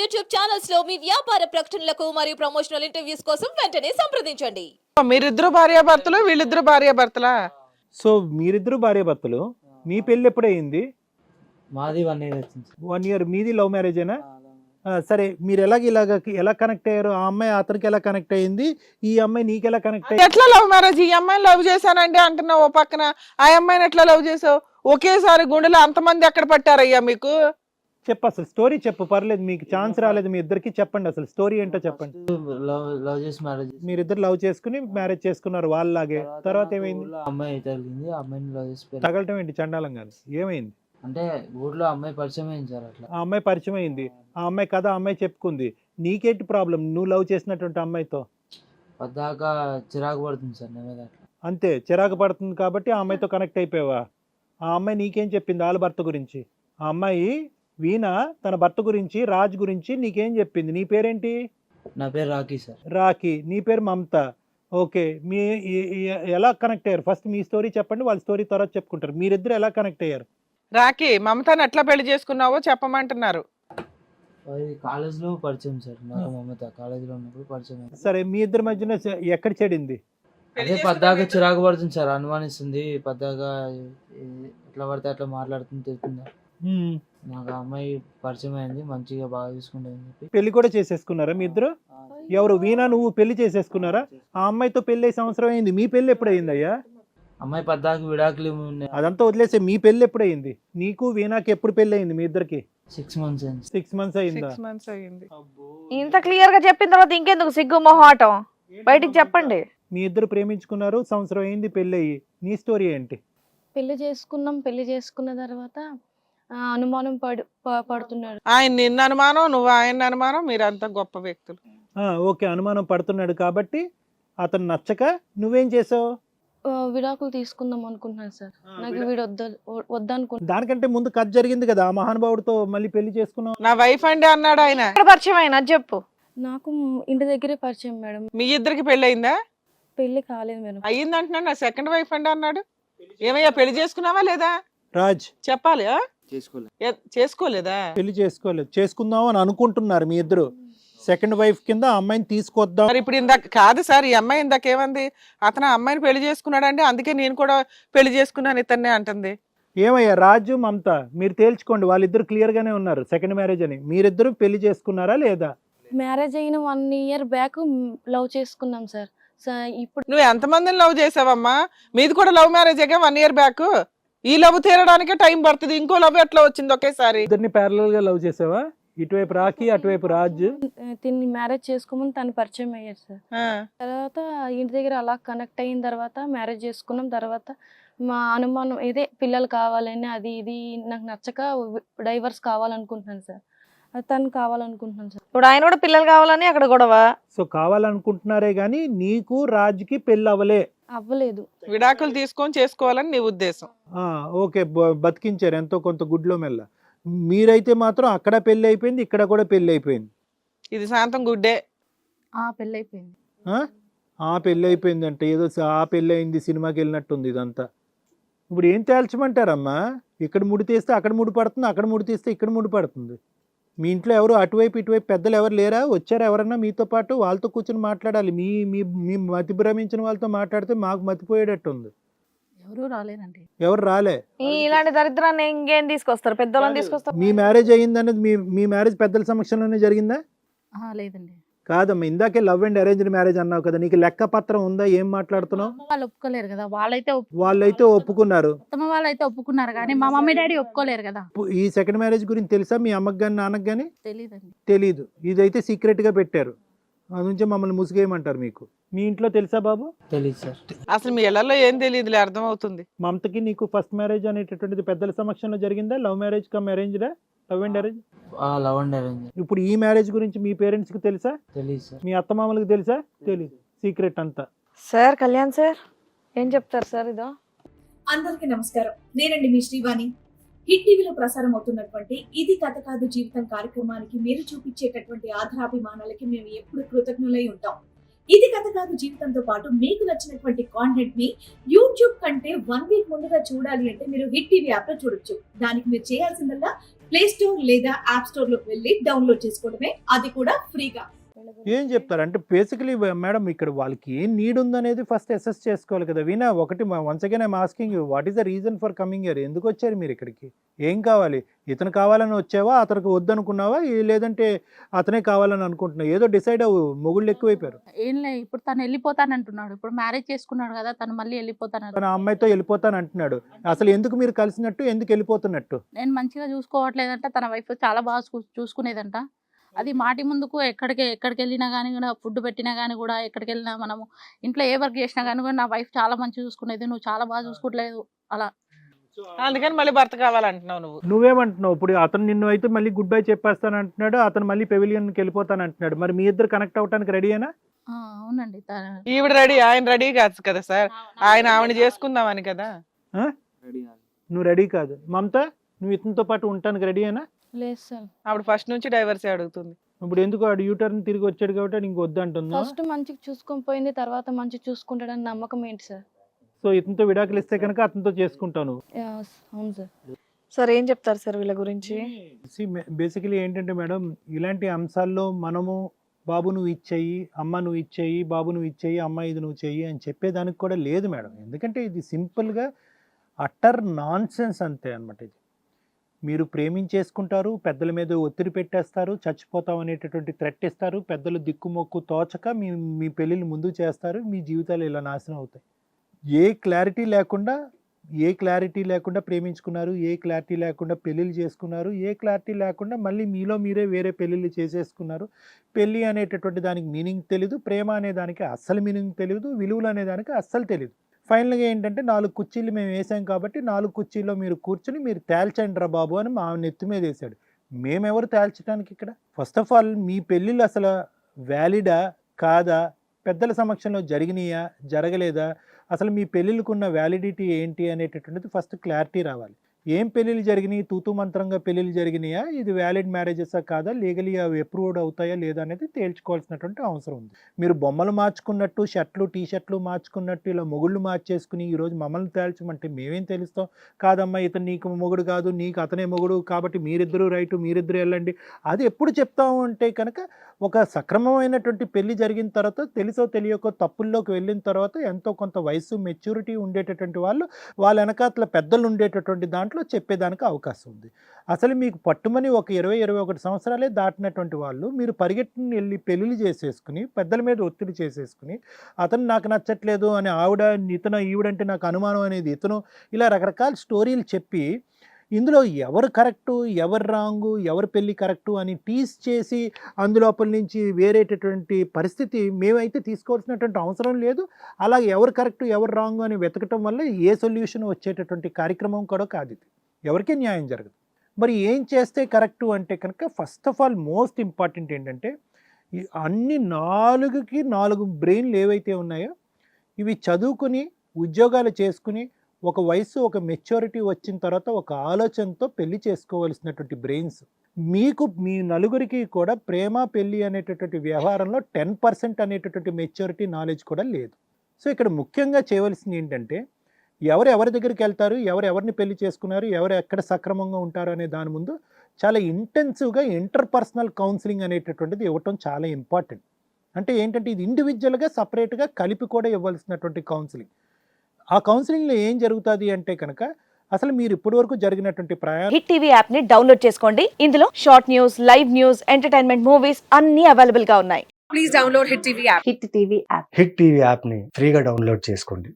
YouTube ఛానల్స్లో మీ వ్యాపార ప్రకటనలకు మరియు ప్రమోషనల్ ఇంటర్వ్యూస్ కోసం వెంటనే సంప్రదించండి. మీరిద్దరు భార్యాభర్తలు వీళ్ళిద్దరు భార్యాభర్తలా? సో మీరిద్దరు భార్య భర్తలు మీ పెళ్ళి ఎప్పుడయింది? మాది వన్ ఇయర్ వచ్చింది. వన్ ఇయర్ మీది లవ్ మ్యారేజేనా అలా. ఆ, సరే మీరు ఎలాగ ఇలాగ ఎలా కనెక్ట్ అయ్యారు? ఆ అమ్మాయి అతనికి ఎలా కనెక్ట్ అయ్యింది ఈ అమ్మాయి నీకు ఎలా కనెక్ట్ అయ్యింది? ఎట్లా లవ్ మ్యారేజ్ ఈ అమ్మాయిని లవ్ చేశానండి అంటున్నావు ఓ పక్కన. ఆ అమ్మాయిని ఎట్లా లవ్ చేసావు? ఒకేసారి గుండెలో అంతమంది ఎక్కడ పట్టారయ్యా మీకు? చెప్పు అసలు స్టోరీ చెప్పు పర్లేదు మీకు ఛాన్స్ రాలేదు మీ ఇద్దరికి చెప్పండి అసలు స్టోరీ ఏంటో చెప్పండి. లవ్ లవ్ చేసి మ్యారేజ్ మీరిద్దరు లవ్ చేసుకుని మ్యారేజ్ చేసుకున్నారు వాళ్ళలాగే. తర్వాత ఏమైంది? ఊర్లో అమ్మాయి తగిలింది ఆ అమ్మాయిని లవ్ చేసి తగలటం ఏంటి? చండాలం కాదు. ఏమైంది? అంటే ఊర్లో అమ్మాయి పరిచయం అయింది సార్ అట్లా. ఆ అమ్మాయి పరిచయం అయింది. ఆ అమ్మాయి కథ ఆ అమ్మాయి చెప్పుకుంది. నీకేంటి ప్రాబ్లం నువ్వు లవ్ చేసినటువంటి అమ్మాయితో? పద్దాక చిరాకు పడుతుంది సార్ నా మీద అట్లా. అంతే చిరాకు పడుతుంది కాబట్టి ఆ అమ్మాయితో కనెక్ట్ అయిపోయావా? ఆ అమ్మాయి నీకేం చెప్పింది? వాళ్ళ భర్త గురించి. ఆ అమ్మాయి వీణ తన భర్త గురించి రాజ్ గురించి నీకేం చెప్పింది? నీ పేరేంటి? నా పేరు రాకీ సార్. రాఖీ. నీ పేరు మమత. ఓకే. మీ ఈ- ఈ- ఎలా కనెక్ట్ అయ్యారు? ఫస్ట్ మీ స్టోరీ చెప్పండి వాళ్ళ స్టోరీ తర్వాత చెప్పుకుంటారు. మీరిద్దరు ఎలా కనెక్ట్ అయ్యారు? రాకి మమతాని ఎట్లా పెళ్ళి చేసుకున్నావో చెప్పమంటున్నారు. అది కాలేజ్లో పరిచయం సార్. నాకు మమత కాలేజ్లో ఉన్నప్పుడు పరిచయం అయింది. సరే మీ ఇద్దరి మధ్యన ఎక్కడ చెడింది? అదే పద్దాక చిరాకు పడుతుంది సార్. అనుమానిస్తుంది. పద్దాక ఏ- ఎట్లా పడితే అట్లా మాట్లాడుతుంది తెలుస్తుందా మ్మ్. నాకు అమ్మాయి పరిచయం అయింది మంచిగా బాగా చూసుకుంటుంది చెప్పి. పెళ్ళి కూడా చేసేసుకున్నారా మీ ఇద్దరు? ఎవరు వీణా నువ్వు పెళ్ళి చేసేసుకున్నారా? ఆ అమ్మాయితో పెళ్ళి అయ్యే సంవత్సరం అయింది మీ పెళ్ళి ఎప్పుడైంది అయ్యా అమ్మాయి పద్దాక విడాకులు ఉన్నాయి అదంతా వదిలేసే మీ పెళ్ళి ఎప్పుడైంది నీకు వీణాకి ఎప్పుడు పెళ్ళి అయింది మీ ఇద్దరికి? సిక్స్ మంత్స్ అయింది. సిక్స్ మంత్స్ అయిందా? సిక్స్ మంత్స్ అయ్యింది. ఇంత క్లియర్గా చెప్పిన తర్వాత ఇంకెందుకు సిగ్గు మొహాటం? బయటికి చెప్పండి. మీ ఇద్దరు ప్రేమించుకున్నారు సంవత్సరం అయింది పెళ్ళి అయ్యి నీ స్టోరీ ఏంటి? పెళ్ళి చేసుకున్నాం పెళ్ళి చేసుకున్న తర్వాత అనుమానం పడు ప- పడుతున్నాడు ఆయన నిన్న అనుమానం నువ్వు ఆయన అనుమానం మీరంతా గొప్ప వ్యక్తులు. ఆ, ఓకే అనుమానం పడుతున్నాడు కాబట్టి అతను నచ్చక నువ్వేం చేసావు? విడాకులు తీసుకుందాం అనుకుంటున్నాను సార్. నాకు వీడు వద్ద వద్దనుకుంటున్నాను దానికంటే ముందు కథ జరిగింది కదా ఆ మహానుభావుడితో మళ్ళీ పెళ్ళి చేసుకున్నావు? నా వైఫ్ అండి అన్నాడు ఆయన. పరిచయం అయినా చెప్పు. నాకు ఇంటి దగ్గరే పరిచయం మేడం. మీ ఇద్దరికి పెళ్ళి అయిందా? పెళ్ళి కాలేదు మేడం. అయ్యింది అంటున్నాడు నా సెకండ్ వైఫ్ అండి అన్నాడు. ఏమయ్యా పెళ్ళి చేసుకున్నావా లేదా? రాజ్. చెప్పాలి ఆ? చేసుకోలేదు? పెళ్ళి చేసుకోలేదు. చేసుకుందాం అని అనుకుంటున్నారు మీ ఇద్దరు. సెకండ్ వైఫ్ కింద అమ్మాయిని తీసుకొద్దాం. మరి ఇప్పుడు ఇందాక కాదు సార్ ఈ అమ్మాయి ఇందాక ఏమంది? అతను అమ్మాయిని పెళ్ళి చేసుకున్నాడండి అందుకే నేను కూడా పెళ్ళి చేసుకున్నాను ఇతన్నే అంటుంది. ఏమయ్యా రాజు మమత మీరు తేల్చుకోండి. వాళ్ళిద్దరు క్లియర్ గానే ఉన్నారు. సెకండ్ మ్యారేజ్ అని. మీరిద్దరు పెళ్ళి చేసుకున్నారా లేదా? మ్యారేజ్ అయిన వన్ ఇయర్ బ్యాక్ లవ్ చేసుకున్నాం సార్. స- ఇప్పుడు నువ్వు ఎంతమందిని లవ్ చేసావమ్మా? మీది కూడా లవ్ మ్యారేజేగా వన్ ఇయర్ బ్యాక్ ఈ లవ్ తీరడానికే టైం పడుతుంది. ఇంకో లవ్ ఎట్లా వచ్చింది ఒకేసారి? ఇద్దరిని ప్యారలల్గా లవ్ చేసావా? ఇటువైపు రాఖీ అటువైపు రాజ్. తిని మ్యారేజ్ చేసుకోమని తను పరిచయం అయ్యారు సార్. ఆ, తర్వాత ఇంటి దగ్గర అలా కనెక్ట్ అయిన తర్వాత మ్యారేజ్ చేసుకున్నాం. తర్వాత మా అనుమానం ఇదే పిల్లలు కావాలని అది ఇది నాకు నచ్చక డైవర్స్ కావాలనుకుంటున్నాను సార్. అది తను కావాలనుకుంటున్నాను సార్. ఇప్పుడు ఆయన కూడా పిల్లలు కావాలని అక్కడ గొడవ. సో కావాలనుకుంటున్నారే గాని నీకు రాజ్కి పెళ్ళి అవ్వలే. అవ్వలేదు. విడాకులు తీసుకొని చేసుకోవాలని నీ ఉద్దేశం. ఆ, ఓకే బ- బతికించారు ఎంతో కొంత గుడ్లో మెల్ల. మీరైతే మాత్రం అక్కడ పెళ్ళి అయిపోయింది ఇక్కడ కూడా పెళ్ళి అయిపోయింది. ఇది శాంతం గుడ్డే. ఆ పెళ్ళి అయిపోయింది. ఆ? ఆ పెళ్ళి అయిపోయింది అంటే ఏదో స- ఆ పెళ్ళి అయింది సినిమాకి వెళ్ళినట్టుంది ఇదంతా. ఇప్పుడు ఏం తేల్చమంటారమ్మా? ఇక్కడ ముడి తీస్తే అక్కడ ముడి పడుతుంది అక్కడ ముడి తీస్తే ఇక్కడ ముడి పడుతుంది. మీ ఇంట్లో ఎవరు అటువైపు ఇటువైపు పెద్దలు ఎవరు లేరా? వచ్చారా ఎవరన్నా మీతో పాటు? వాళ్ళతో కూర్చొని మాట్లాడాలి. మీ మీ మీ మతి భ్రమించిన వాళ్ళతో మాట్లాడితే మాకు మతిపోయేటట్టు ఉంది ఎవరు రాలేదండి ఎవరు రాలే. ఇలాంటి దరిద్రాన్ని ఇంకేం తీసుకొస్తారు? పెద్దోళ్ళని తీసుకొస్తారు మీ మ్యారేజ్ అయ్యిందనేది మీ మీ మ్యారేజ్ పెద్దల సమక్షంలోనే జరిగిందా? లేదండి. కాదమ్మా ఇందాకే లవ్ అండ్ అరేంజ్డ్ మ్యారేజ్ అన్నావు కదా నీకు లెక్క పత్రం ఉందా? ఏం మాట్లాడుతున్నావు? అమ్మ వాళ్ళు ఒప్పుకోలేరు కదా వాళ్ళైతే వాళ్ళైతే ఒప్పుకున్నారు. అత్తమ్మ వాళ్ళైతే ఒప్పుకున్నారు కానీ మా మమ్మీ డాడీ ఒప్పుకోలేరు కదా. ఈ సెకండ్ మ్యారేజ్ గురించి తెలుసా మీ అమ్మకి కానీ నాన్నకి కానీ తెలియదండి తెలీదు. ఇదైతే సీక్రెట్గా పెట్టారు. అది నుంచి మమ్మల్ని ముసిగేయమంటారు మీకు. మీ ఇంట్లో తెలుసా బాబు? తెలియదు సార్. అసలు మీ ఇళ్ళలో ఏం తెలియదులే అర్థం అవుతుంది మమతకి నీకు ఫస్ట్ మ్యారేజ్ అనేటటువంటిది పెద్దల సమక్షంలో జరిగిందా? Love marriage come అరేంజ్డా? Love and arrange love and arrange ఇప్పుడు ఈ మ్యారేజ్ గురించి మీ పేరెంట్స్కి తెలుసా? తెలియదు సార్. మీ అత్తమామలకు తెలుసా? తెలియదు సీక్రెట్ అంతా. సార్ కళ్యాణ్ సార్ ఏం చెప్తారు సార్ ఇదో? అందరికీ నమస్కారం. నేనండి మీ శ్రీవాణి. హిట్ టీవీలో ప్రసారం అవుతున్నటువంటి ఇది కథ కాదు జీవితం కార్యక్రమానికి మీరు చూపించేటటువంటి ఆధారాభిమానాలకి మేము ఎప్పుడు కృతజ్ఞులై ఉంటాం. ఇది కథ కాదు జీవితంతో పాటు మీకు నచ్చినటువంటి కాంటెంట్ని యూట్యూబ్ కంటే వన్ వీక్ ముందుగా చూడాలి అంటే మీరు హిట్ టీవీ యాప్లో చూడొచ్చు. దానికి మీరు చేయాల్సిందల్లా ప్లే స్టోర్ లేదా యాప్ స్టోర్లోకి వెళ్ళి డౌన్లోడ్ చేసుకోవడమే అది కూడా ఫ్రీగా ఏం చెప్తారు? అంటే బేసికలీ మేడం ఇక్కడ వాళ్ళకి ఏం నీడ్ ఉందనేది ఫస్ట్ అసెస్ చేసుకోవాలి కదా. వీణా ఒకటి once again I'm asking you what is the reason for coming year ఎందుకు వచ్చారు మీరు ఇక్కడికి? ఏం కావాలి? ఇతను కావాలని వచ్చావా? అతనికి వద్దనుకున్నావా? లేదంటే అతనే కావాలని అనుకుంటున్నావు? ఏదో డిసైడ్ అవ్వు. మొగుళ్ళు ఎక్కువైపోయారు. ఏం లే ఇప్పుడు తను వెళ్ళిపోతాను అంటున్నాడు ఇప్పుడు మ్యారేజ్ చేసుకున్నాడు కదా తను మళ్ళీ వెళ్ళిపోతాను తన అమ్మాయితో వెళ్ళిపోతాను అంటున్నాడు అసలు ఎందుకు మీరు కలిసినట్టు? ఎందుకు వెళ్ళిపోతున్నట్టు? నేను మంచిగా చూసుకోవట్లేదంట. తన వైఫ్ చాలా బాగా చూసుకునేదంట. అది మాటి ముందుకు ఎక్కడికి ఎక్కడికి వెళ్ళినా కానీ కూడా ఫుడ్ పెట్టినా కానీ కూడా ఎక్కడికి వెళ్ళినా మనము ఇంట్లో ఏ వర్క్ చేసినా కానీ కూడా నా వైఫ్ చాలా మంచిగా చూసుకునేది నువ్వు చాలా బాగా చూసుకోవట్లేదు అలా. అందుకని మళ్ళీ భర్త కావాలంటున్నావు నువ్వు. నువ్వేమంటున్నావు? ఇప్పుడు అతను నిన్ను అయితే మళ్ళీ గుడ్ బై చెప్పేస్తాను అంటున్నాడు అతను మళ్ళీ పెవిలియన్కి వెళ్ళిపోతాను అంటున్నాడు మరి మీ ఇద్దరు కనెక్ట్ అవ్వడానికి రెడీయేనా? ఆ, అవునండి ఈవిడ రెడీ ఆయన రెడీ కాదు కదా సార్? ఆయన ఆవిడ చేసుకుందామని కదా. నువ్వు రెడీ కాదు. మమత నువ్వు ఇతనితో పాటు ఉండటానికి రెడీయేనా? లేదు సార్. ఆవిడ ఫస్ట్ నుంచి డైవర్సీ అడుగుతుంది. ఇప్పుడు ఎందుకు ఆడు యూటర్న్ తిరిగి వచ్చాడు కాబట్టి నీకు వద్దు అంటున్నా ఫస్ట్ మంచిగా చూసుకొని పోయింది తర్వాత మంచిగా చూసుకుంటాడని నమ్మకం ఏంటి సార్? సో ఇతనితో విడాకులు ఇస్తే కనుక అతనితో చేసుకుంటాను యా, అవును సార్. సార్ ఏం చెప్తారు సార్ వీళ్ళ గురించి? బేసికలీ ఏంటంటే మేడం ఇలాంటి అంశాల్లో మనము బాబు నువ్వు ఇచ్చేయి అమ్మ నువ్వు ఇచ్చేయి బాబు నువ్వు ఇచ్చేయి అమ్మ ఇది నువ్వు చెయ్యి అని చెప్పేదానికి కూడా లేదు మేడం. ఎందుకంటే ఇది సింపుల్గా అటర్ నాన్ సెన్స్ అంతే అనమాట ఇది. మీరు ప్రేమించేసుకుంటారు పెద్దల మీద ఒత్తిడి పెట్టేస్తారు చచ్చిపోతాం అనేటటువంటి థ్రెట్ ఇస్తారు పెద్దలు దిక్కుమొక్కు తోచక మీ మీ పెళ్ళిళ్ళు ముందు చేస్తారు మీ జీవితాలు ఇలా నాశనం అవుతాయి. ఏ క్లారిటీ లేకుండా ఏ క్లారిటీ లేకుండా ప్రేమించుకున్నారు ఏ క్లారిటీ లేకుండా పెళ్ళిళ్ళు చేసుకున్నారు ఏ క్లారిటీ లేకుండా మళ్ళీ మీలో మీరే వేరే పెళ్ళిళ్ళు చేసేసుకున్నారు పెళ్ళి అనేటటువంటి దానికి మీనింగ్ తెలీదు ప్రేమ అనే దానికి అస్సలు మీనింగ్ తెలియదు విలువలు అనే దానికి అస్సలు తెలియదు ఫైనల్గా ఏంటంటే నాలుగు కుర్చీలు మేము వేసాం కాబట్టి నాలుగు కుర్చీల్లో మీరు కూర్చుని మీరు తేల్చండి రా బాబు అని మా నెత్తి మీద వేసాడు. మేమెవరు తేల్చడానికి ఇక్కడ? ఫస్ట్ ఆఫ్ ఆల్ మీ పెళ్ళిళ్ళు అసలు వ్యాలిడా కాదా? పెద్దల సమక్షంలో జరిగినాయా? జరగలేదా? అసలు మీ పెళ్ళిళ్ళకున్న వ్యాలిడిటీ ఏంటి అనేటటువంటిది ఫస్ట్ క్లారిటీ రావాలి. ఏం పెళ్ళిళ్ళు జరిగినాయి? తూతు మంత్రంగా పెళ్ళిళ్ళు జరిగినాయా? ఇది వ్యాలిడ్ మ్యారేజెసా కాదా? లీగలీ అవి అప్రూవ్డ్ అవుతాయా లేదా అనేది తేల్చుకోవాల్సినటువంటి అవసరం ఉంది. మీరు బొమ్మలు మార్చుకున్నట్టు షర్ట్లు టీ షర్ట్లు మార్చుకున్నట్టు ఇలా మొగుళ్ళు మార్చేసుకుని ఈరోజు మమ్మల్ని తేల్చమంటే మేమేం తెలుస్తాం? కాదమ్మా ఇతను నీకు మొగుడు కాదు నీకు అతనే మొగుడు కాబట్టి మీరిద్దరూ రైటు మీరిద్దరు వెళ్ళండి. అది ఎప్పుడు చెప్తాము అంటే కనుక ఒక సక్రమమైనటువంటి పెళ్ళి జరిగిన తర్వాత తెలుసో తెలియకో తప్పుల్లోకి వెళ్ళిన తర్వాత ఎంతో కొంత వయసు మెచ్యూరిటీ ఉండేటటువంటి వాళ్ళు వాళ్ళ వెనకాతల పెద్దలు ఉండేటటువంటి దాంట్లో చెప్పేదానికి అవకాశం ఉంది. అసలు మీకు పట్టుమని ఒక ఇరవై ఇరవై ఒకటి సంవత్సరాలే దాటినటువంటి వాళ్ళు మీరు పరిగెట్టుని వెళ్ళి పెళ్ళిళ్ళు చేసేసుకుని పెద్దల మీద ఒత్తిడి చేసేసుకుని అతను నాకు నచ్చట్లేదు అని ఆవిడ ఇతను ఈవిడంటే నాకు అనుమానం అనేది ఇతను ఇలా రకరకాల స్టోరీలు చెప్పి ఇందులో ఎవరు కరెక్టు ఎవరు రాంగు ఎవరు పెళ్ళి కరెక్టు అని టీస్ చేసి అందులోపల నుంచి వేరేటటువంటి పరిస్థితి మేమైతే తీసుకోవాల్సినటువంటి అవసరం లేదు. అలాగే ఎవరు కరెక్ట్ ఎవరు రాంగ్ అని వెతకటం వల్ల ఏ సొల్యూషన్ వచ్చేటటువంటి కార్యక్రమం కూడా కాదు ఇది. ఎవరికీ న్యాయం జరగదు. మరి ఏం చేస్తే కరెక్టు అంటే కనుక first of all most important ఏంటంటే అన్ని నాలుగుకి నాలుగు బ్రెయిన్లు ఏవైతే ఉన్నాయో ఇవి చదువుకుని ఉద్యోగాలు చేసుకుని ఒక వయసు ఒక మెచ్యూరిటీ వచ్చిన తర్వాత ఒక ఆలోచనతో పెళ్ళి చేసుకోవాల్సినటువంటి బ్రెయిన్స్ మీకు మీ నలుగురికి కూడా ప్రేమ పెళ్ళి అనేటటువంటి వ్యవహారంలో టెన్ పర్సెంట్ అనేటటువంటి మెచ్యూరిటీ నాలెడ్జ్ కూడా లేదు. సో ఇక్కడ ముఖ్యంగా చేయవలసింది ఏంటంటే ఎవరు ఎవరి దగ్గరికి వెళ్తారు ఎవరు ఎవరిని పెళ్ళి చేసుకున్నారు ఎవరు ఎక్కడ సక్రమంగా ఉంటారు అనే దాని ముందు చాలా ఇంటెన్సివ్గా ఇంటర్ పర్సనల్ కౌన్సిలింగ్ అనేటటువంటిది ఇవ్వటం చాలా ఇంపార్టెంట్ అంటే ఏంటంటే ఇది ఇండివిజువల్గా సపరేట్గా కలిపి కూడా ఇవ్వాల్సినటువంటి కౌన్సిలింగ్ ఆ కౌన్సిలింగ్లో ఏం జరుగుతుంది అంటే కనుక అసలు మీరు ఇప్పటివరకు జరిగినటువంటి ప్రయాణం హిట్ టీవీ యాప్ని డౌన్లోడ్ చేసుకోండి. ఇందులో short news live news entertainment movies అన్ని అవైలబుల్గా ఉన్నాయి హిట్ టీవీ యాప్ని ఫ్రీగా డౌన్లోడ్ చేసుకోండి.